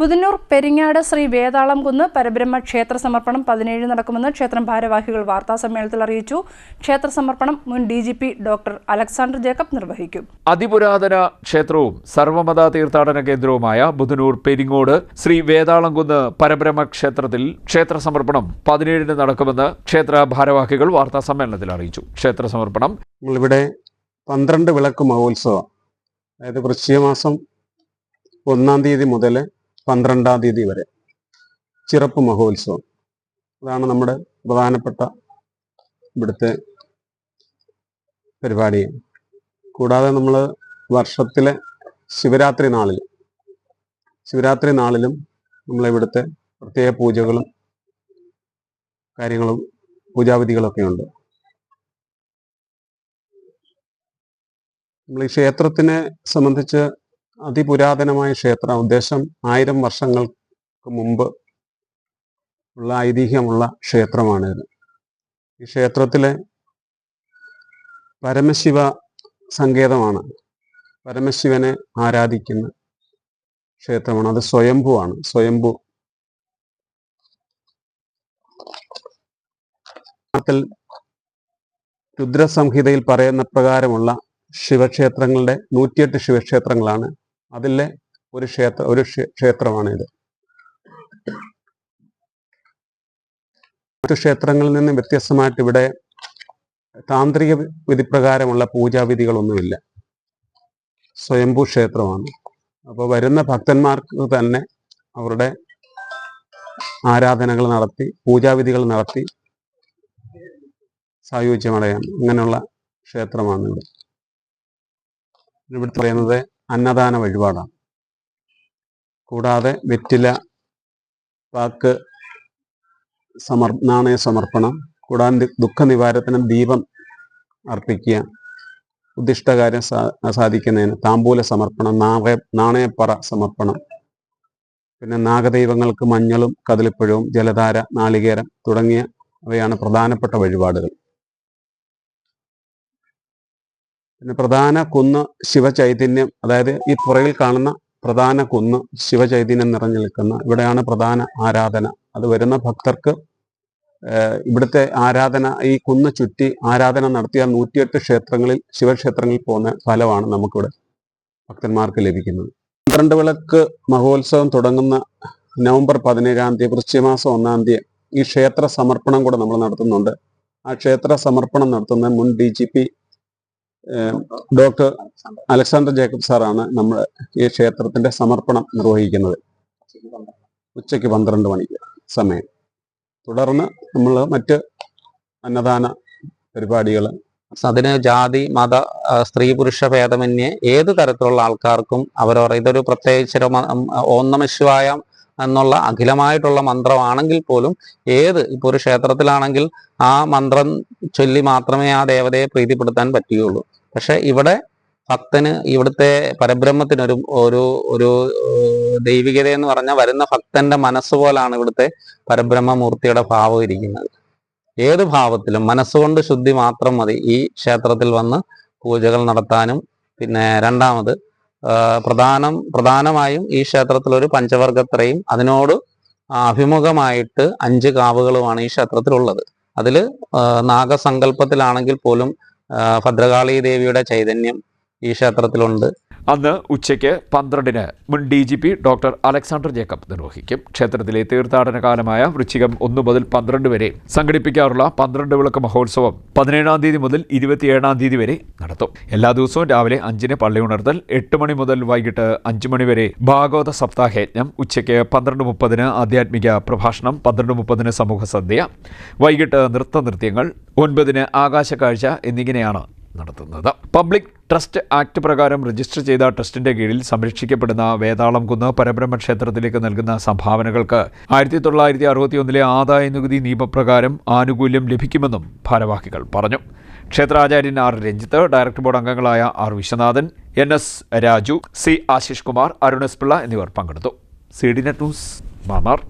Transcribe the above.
ബുധനൂർ പെരിങ്ങാട് ശ്രീ വേതാളം കുന്ന് പരബ്രഹ്മ ക്ഷേത്ര സമർപ്പണം പതിനേഴ് നടക്കുമെന്ന് ക്ഷേത്രം ഭാരവാഹികൾ വാർത്താ സമ്മേളനത്തിൽ അറിയിച്ചു. ക്ഷേത്ര സമർപ്പണം മുൻ D G P doctor Alexander Jacob നിർവഹിക്കും. അതിപുരാതന ക്ഷേത്രവും സർവമത തീർത്ഥാടന കേന്ദ്രവുമായ ബുധനൂർ പെരിങ്ങോട് ശ്രീ വേതാളംകുന്ന് പരബ്രഹ്മ ക്ഷേത്രത്തിൽ ക്ഷേത്ര സമർപ്പണം പതിനേഴിന് നടക്കുമെന്ന് ക്ഷേത്ര ഭാരവാഹികൾ വാർത്താ സമ്മേളനത്തിൽ അറിയിച്ചു. ക്ഷേത്ര സമർപ്പണം ഇവിടെ പന്ത്രണ്ട് വിളക്ക് മഹോത്സവം. അതായത് വൃശ്ചിക മാസം ഒന്നാം തീയതി മുതൽ പന്ത്രണ്ടാം തീയതി വരെ ചിറപ്പ് മഹോത്സവം. അതാണ് നമ്മുടെ പ്രധാനപ്പെട്ട ഇവിടുത്തെ പരിപാടി. കൂടാതെ നമ്മൾ വർഷത്തിലെ ശിവരാത്രി നാളിൽ ശിവരാത്രി നാളിലും നമ്മളിവിടുത്തെ പ്രത്യേക പൂജകളും കാര്യങ്ങളും പൂജാവിധികളൊക്കെ ഉണ്ട്. നമ്മൾ ഈ ക്ഷേത്രത്തിനെ സംബന്ധിച്ച് അതിപുരാതനമായ ക്ഷേത്രം ഉദ്ദേശം ആയിരം വർഷങ്ങൾക്ക് മുമ്പ് ഉള്ള ഐതിഹ്യമുള്ള ക്ഷേത്രമാണിത്. ഈ ക്ഷേത്രത്തിലെ പരമശിവ സങ്കേതമാണ്. പരമശിവനെ ആരാധിക്കുന്ന ക്ഷേത്രമാണ്. അത് സ്വയംഭുവാണ്. സ്വയംഭു രുദ്രസംഹിതയിൽ പറയുന്ന പ്രകാരമുള്ള ശിവക്ഷേത്രങ്ങളുടെ നൂറ്റിയെട്ട് ശിവക്ഷേത്രങ്ങളാണ് അതിലെ ഒരു ക്ഷേത്ര ഒരു ക്ഷേ- ക്ഷേത്രമാണ് ഇത് മറ്റു ക്ഷേത്രങ്ങളിൽ നിന്ന് വ്യത്യസ്തമായിട്ട് ഇവിടെ താന്ത്രിക വിധിപ്രകാരമുള്ള പൂജാവിധികളൊന്നുമില്ല. സ്വയംഭൂ ക്ഷേത്രമാണ്. അപ്പോൾ വരുന്ന ഭക്തന്മാർക്ക് തന്നെ അവരുടെ ആരാധനകൾ നടത്തി പൂജാവിധികൾ നടത്തി സായുജ്യമടയാം അങ്ങനെയുള്ള ക്ഷേത്രമാണ് ഇവിടെ ഇവിടെ പറയുന്നത് അന്നദാന വഴിപാടാണ്. കൂടാതെ വെറ്റില വാക്ക് സമർ നാണയ സമർപ്പണം കൂടാതെ ദുഃഖ നിവാരത്തിനും ദീപം അർപ്പിക്കുക ഉദ്ദിഷ്ടകാര്യം സാ- സാധിക്കുന്നതിന് താമ്പൂല സമർപ്പണം നാണയ നാണയപ്പറ സമർപ്പണം പിന്നെ നാഗദൈവങ്ങൾക്ക് മഞ്ഞളും കദളിപ്പഴവും ജലധാര നാളികേരം തുടങ്ങിയവയാണ് പ്രധാനപ്പെട്ട വഴിപാടുകൾ. പിന്നെ പ്രധാന കുന്ന് ശിവചൈതന്യം. അതായത് ഈ പുറകിൽ കാണുന്ന പ്രധാന കുന്ന് ശിവചൈതന്യം നിറഞ്ഞു നിൽക്കുന്ന ഇവിടെയാണ് പ്രധാന ആരാധന. അത് വരുന്ന ഭക്തർക്ക് ഇവിടുത്തെ ആരാധന ഈ കുന്ന് ചുറ്റി ആരാധന നടത്തിയ നൂറ്റിയെട്ട് ക്ഷേത്രങ്ങളിൽ ശിവക്ഷേത്രങ്ങളിൽ പോകുന്ന ഫലമാണ് നമുക്കിവിടെ ഭക്തന്മാർക്ക് ലഭിക്കുന്നത്. പന്ത്രണ്ട് വിളക്ക് മഹോത്സവം തുടങ്ങുന്ന നവംബർ പതിനേഴാം തീയതി വൃശ്ചികമാസം ഒന്നാം തീയതി ഈ ക്ഷേത്ര സമർപ്പണം കൂടെ നമ്മൾ നടത്തുന്നുണ്ട്. ആ ക്ഷേത്ര സമർപ്പണം നടത്തുന്ന മുൻ D G P doctor Alexander Jacob സാറാണ് നമ്മൾ ഈ ക്ഷേത്രത്തിന്റെ സമർപ്പണം നിർവഹിക്കുന്നത്. ഉച്ചയ്ക്ക് പന്ത്രണ്ട് മണിക്ക് സമയം. തുടർന്ന് നമ്മൾ മറ്റ് അന്നദാന പരിപാടികൾ അതിന് ജാതി മത സ്ത്രീ പുരുഷ ഭേദമന്യേ ഏത് തരത്തിലുള്ള ആൾക്കാർക്കും അവരവർ ഇതൊരു പ്രത്യേകിച്ച് ഒരു മ- ഉം, ഓം നമ ശിവായ എന്നുള്ള അഖിലമായിട്ടുള്ള മന്ത്രമാണെങ്കിൽ പോലും ഏത് ഇപ്പോൾ ഒരു ക്ഷേത്രത്തിലാണെങ്കിൽ ആ മന്ത്രം ചൊല്ലി മാത്രമേ ആ ദേവതയെ പ്രീതിപ്പെടുത്താൻ പറ്റുകയുള്ളൂ. പക്ഷെ ഇവിടെ ഭക്തന് ഇവിടുത്തെ പരബ്രഹ്മത്തിനൊരു ഒരു ഒരു ദൈവികത എന്ന് പറഞ്ഞാൽ വരുന്ന ഭക്തന്റെ മനസ്സ് പോലാണ് ഇവിടുത്തെ പരബ്രഹ്മമൂർത്തിയുടെ ഭാവം ഇരിക്കുന്നത്. ഏത് ഭാവത്തിലും മനസ്സുകൊണ്ട് ശുദ്ധി മാത്രം മതി ഈ ക്ഷേത്രത്തിൽ വന്ന് പൂജകൾ നടത്താനും. പിന്നെ രണ്ടാമത് പ്രധാനം പ്രധാനമായും ഈ ക്ഷേത്രത്തിൽ ഒരു പഞ്ചവർഗത്രയും അതിനോട് അഭിമുഖമായിട്ട് അഞ്ച് കാവുകളുമാണ് ഈ ക്ഷേത്രത്തിലുള്ളത്. അതിൽ നാഗസങ്കല്പത്തിലാണെങ്കിൽ പോലും ഭദ്രകാളി ദേവിയുടെ ചൈതന്യം ഈ ക്ഷേത്രത്തിലുണ്ട്. അന്ന് ഉച്ചയ്ക്ക് പന്ത്രണ്ടിന് മുൻ D G P doctor Alexander Jacob നിർവഹിക്കും. ക്ഷേത്രത്തിലെ തീർത്ഥാടന കാലമായ വൃശ്ചികം ഒന്ന് മുതൽ പന്ത്രണ്ട് വരെ സംഘടിപ്പിക്കാറുള്ള പന്ത്രണ്ട് വിളക്ക് മഹോത്സവം പതിനേഴാം തീയതി മുതൽ ഇരുപത്തിയേഴാം തീയതി വരെ നടത്തും. എല്ലാ ദിവസവും രാവിലെ അഞ്ചിന് പള്ളി ഉണർത്തൽ എട്ട് മണി മുതൽ വൈകിട്ട് അഞ്ച് മണി വരെ ഭാഗവത സപ്താഹയജ്ഞം ഉച്ചയ്ക്ക് പന്ത്രണ്ട് മുപ്പതിന് ആധ്യാത്മിക പ്രഭാഷണം പന്ത്രണ്ട് മുപ്പതിന് സമൂഹ സന്ധ്യ വൈകിട്ട് നൃത്ത നൃത്തനൃത്യങ്ങൾ ഒൻപതിന് കാഴ്ച എന്നിങ്ങനെയാണ് നടത്തുന്നത്. പബ്ലിക് ട്രസ്റ്റ് ആക്ട് പ്രകാരം രജിസ്റ്റർ ചെയ്ത ട്രസ്റ്റിന്റെ കീഴിൽ സംരക്ഷിക്കപ്പെടുന്ന വേതാളം കുന്ന് പരബ്രഹ്മ ക്ഷേത്രത്തിലേക്ക് നൽകുന്ന സംഭാവനകൾക്ക് ആയിരത്തി തൊള്ളായിരത്തി അറുപത്തിയൊന്നിലെ ആദായ നികുതി നിയമപ്രകാരം ആനുകൂല്യം ലഭിക്കുമെന്നും ഭാരവാഹികൾ പറഞ്ഞു. ക്ഷേത്രാചാര്യൻ ആർ. രഞ്ജിത്ത് ഡയറക്ടർ ബോർഡ് അംഗങ്ങളായ R. Viswanathan N. S. Raju C. Ashish Kumar Arun S Pillai എന്നിവർ പങ്കെടുത്തു. C D net news Mannar